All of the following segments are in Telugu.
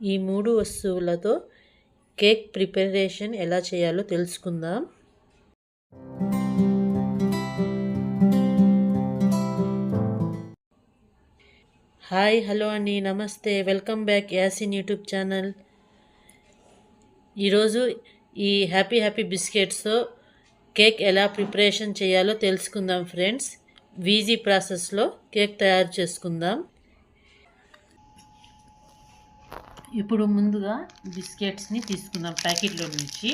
ఈ మూడు వస్తువులతో కేక్ ప్రిపరేషన్ ఎలా చేయాలో తెలుసుకుందాం. హాయ్ హలో అండి నమస్తే welcome back Yasin YouTube channel. ఈరోజు ఈ హ్యాపీ హ్యాపీ బిస్కెట్స్తో కేక్ ఎలా ప్రిపరేషన్ చేయాలో తెలుసుకుందాం ఫ్రెండ్స్. వీజీ ప్రాసెస్లో కేక్ తయారు చేసుకుందాం. ఇప్పుడు ముందుగా బిస్కెట్స్ని తీసుకుందాం ప్యాకెట్లో నుంచి.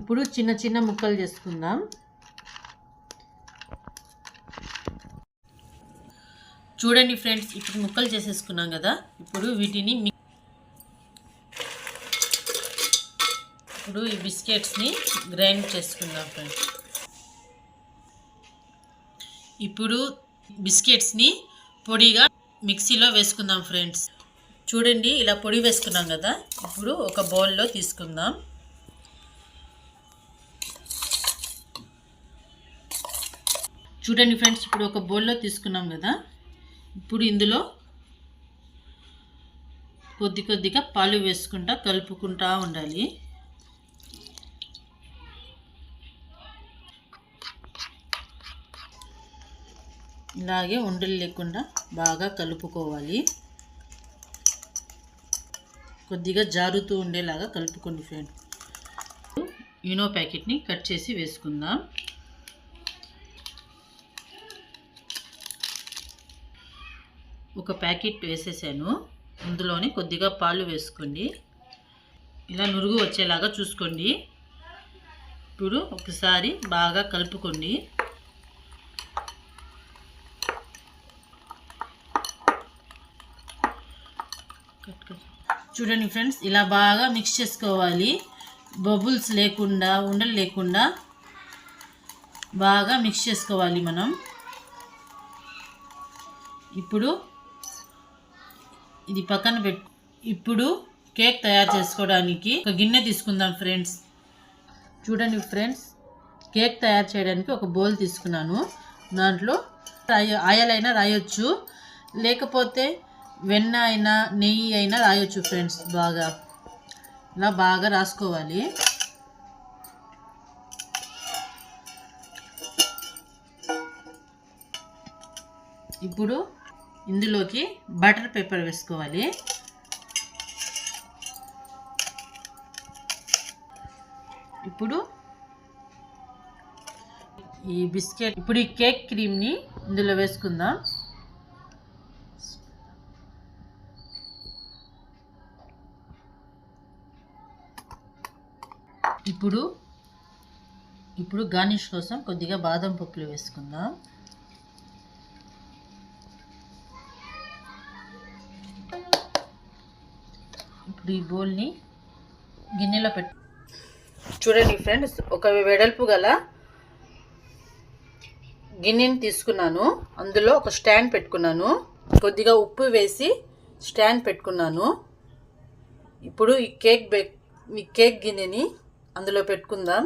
ఇప్పుడు చిన్న చిన్న ముక్కలు చేసుకుందాం. చూడండి ఫ్రెండ్స్ ఇప్పుడు ముక్కలు చేసేసుకున్నాం కదా. ఇప్పుడు వీటిని ఇప్పుడు ఈ బిస్కెట్స్ని గ్రైండ్ చేసుకుందాం ఫ్రెండ్స్. ఇప్పుడు బిస్కెట్స్ని పొడిగా మిక్సీలో వేసుకుందాం ఫ్రెండ్స్. చూడండి ఇలా పొడి వేసుకున్నాం కదా. ఇప్పుడు ఒక బౌల్లో తీసుకుందాం. చూడండి ఫ్రెండ్స్ ఇప్పుడు ఒక బౌల్లో తీసుకున్నాం కదా. ఇప్పుడు ఇందులో కొద్ది కొద్దిగా పాలు వేసుకుంటా కలుపుకుంటా ఉండాలి. ఇలాగే ఉండలు లేకుండా బాగా కలుపుకోవాలి. కొద్దిగా జారుతూ ఉండేలాగా కలుపుకోండి ఫ్రెండ్ యూనో ప్యాకెట్ని కట్ చేసి వేసుకుందాం. ఒక ప్యాకెట్ వేసేసాను. అందులోనే కొద్దిగా పాలు వేసుకోండి. ఇలా నురుగు వచ్చేలాగా చూసుకోండి. ఇప్పుడు ఒకసారి బాగా కలుపుకోండి. చూడండి ఫ్రెండ్స్ ఇలా బాగా మిక్స్ చేసుకోవాలి. బబుల్స్ లేకుండా ఉండలు లేకుండా బాగా మిక్స్ చేసుకోవాలి మనం. ఇప్పుడు ఇది పక్కన పెట్ ఇప్పుడు కేక్ తయారు చేసుకోవడానికి ఒక గిన్నె తీసుకుందాం ఫ్రెండ్స్. చూడండి ఫ్రెండ్స్ కేక్ తయారు చేయడానికి ఒక బౌల్ తీసుకున్నాను. దాంట్లో రాయ ఆయిల్ అయినా రాయొచ్చు. లేకపోతే వెన్న అయినా నెయ్యి అయినా రాయొచ్చు ఫ్రెండ్స్ బాగా. ఇలా బాగా రాసుకోవాలి. ఇప్పుడు ఇందులోకి బటర్ పేపర్ వేసుకోవాలి. ఇప్పుడు ఈ బిస్కెట్ ఇప్పుడు ఈ కేక్ క్రీమ్ని ఇందులో వేసుకుందాం. ఇప్పుడు ఇప్పుడు గార్నిష్ కోసం కొద్దిగా బాదం పప్పులు వేసుకుందాం. ఇప్పుడు ఈ బౌల్ని గిన్నెలో పెట్టు చూడండి ఫ్రెండ్స్ ఒక వెడల్పు గల గిన్నెని తీసుకున్నాను. అందులో ఒక స్టాండ్ పెట్టుకున్నాను. కొద్దిగా ఉప్పు వేసి స్టాండ్ పెట్టుకున్నాను. ఇప్పుడు ఈ కేక్ బే ఈ కేక్ గిన్నెని అందులో పెట్టుకుందాం.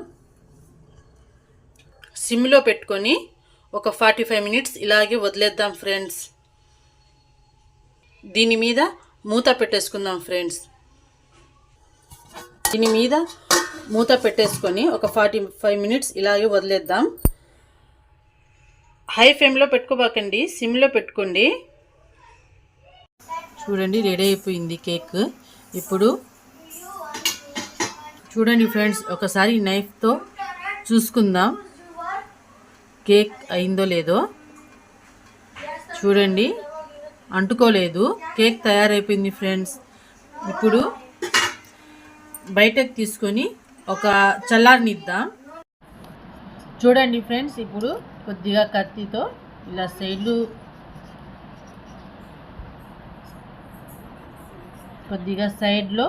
సిమ్లో పెట్టుకొని ఒక ఫార్టీ ఫైవ్ మినిట్స్ ఇలాగే వదిలేద్దాం ఫ్రెండ్స్. దీని మీద మూత పెట్టేసుకుందాం ఫ్రెండ్స్. దీని మీద మూత పెట్టేసుకొని ఒక ఫార్టీ ఫైవ్ మినిట్స్ ఇలాగే వదిలేద్దాం. హై ఫ్లేమ్లో పెట్టుకోబాకండి సిమ్లో పెట్టుకోండి. చూడండి రెడీ అయిపోయింది కేక్. ఇప్పుడు చూడండి ఫ్రెండ్స్ ఒకసారి నైఫ్తో చూసుకుందాం. కేక్ అయిందో లేదో. చూడండి అంటుకోలేదు. కేక్ తయారైపోయింది ఫ్రెండ్స్. ఇప్పుడు బయటకు తీసుకొని ఒక చల్లారనిద్దాం. చూడండి ఫ్రెండ్స్ ఇప్పుడు కొద్దిగా కత్తితో ఇలా సైడ్లు కొద్దిగా సైడ్లో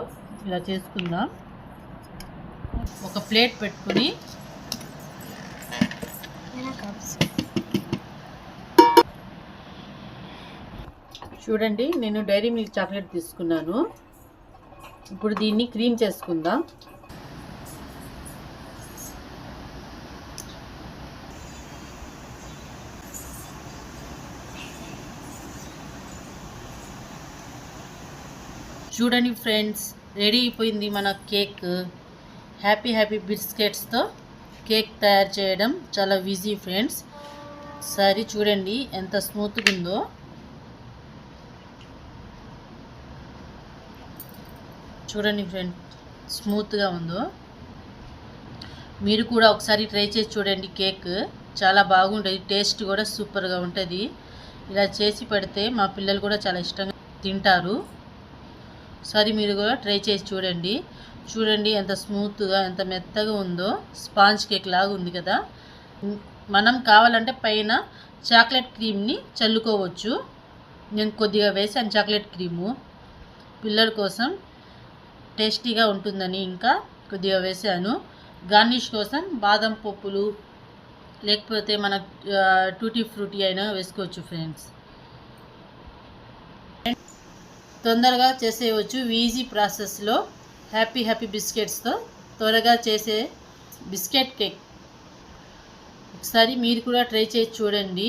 ఇలా చేసుకుందాం. ఒక ప్లేట్ పెట్టుకుని చూడండి నేను డైరీ మిల్క్ చాక్లెట్ తీసుకున్నాను. ఇప్పుడు దీన్ని క్రీమ్ చేసుకుందాం. చూడండి ఫ్రెండ్స్ రెడీ అయిపోయింది మన కేక్. హ్యాపీ హ్యాపీ బిస్కెట్స్తో కేక్ తయారు చేయడం చాలా ఈజీ ఫ్రెండ్స్. సరే చూడండి ఎంత స్మూత్గా ఉందో. చూడండి ఫ్రెండ్ స్మూత్గా ఉందో. మీరు కూడా ఒకసారి ట్రై చేసి చూడండి కేక్. చాలా బాగుంటుంది టేస్ట్ కూడా సూపర్గా ఉంటుంది. ఇలా చేసి పెడితే మా పిల్లలు కూడా చాలా ఇష్టంగా తింటారు. ఒకసారి మీరు కూడా ట్రై చేసి చూడండి. చూడండి ఎంత స్మూత్గా ఎంత మెత్తగా ఉందో. స్పాంజ్ కేక్ లాగా ఉంది కదా. మనం కావాలంటే పైన చాక్లెట్ క్రీమ్ని చల్లుకోవచ్చు. నేను కొద్దిగా వేసాను చాక్లెట్ క్రీము. పిల్లల కోసం టేస్టీగా ఉంటుందని ఇంకా కొద్దిగా వేసాను. గార్నిష్ కోసం బాదం పప్పులు లేకపోతే మన టూటీ ఫ్రూటీ అయినా వేసుకోవచ్చు ఫ్రెండ్స్. తొందరగా చేసేయవచ్చు ఈజీ ప్రాసెస్లో. హ్యాపీ హ్యాపీ బిస్కెట్స్తో త్వరగా చేసే బిస్కెట్ కేక్. ఒకసారి మీరు కూడా ట్రై చేసి చూడండి.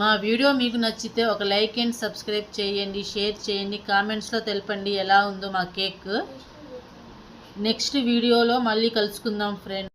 మా వీడియో మీకు నచ్చితే ఒక లైక్ అండ్ సబ్స్క్రైబ్ చేయండి షేర్ చేయండి కామెంట్స్లో తెలపండి ఎలా ఉందో మా కేక్. నెక్స్ట్ వీడియోలో మళ్ళీ కలుసుకుందాం ఫ్రెండ్.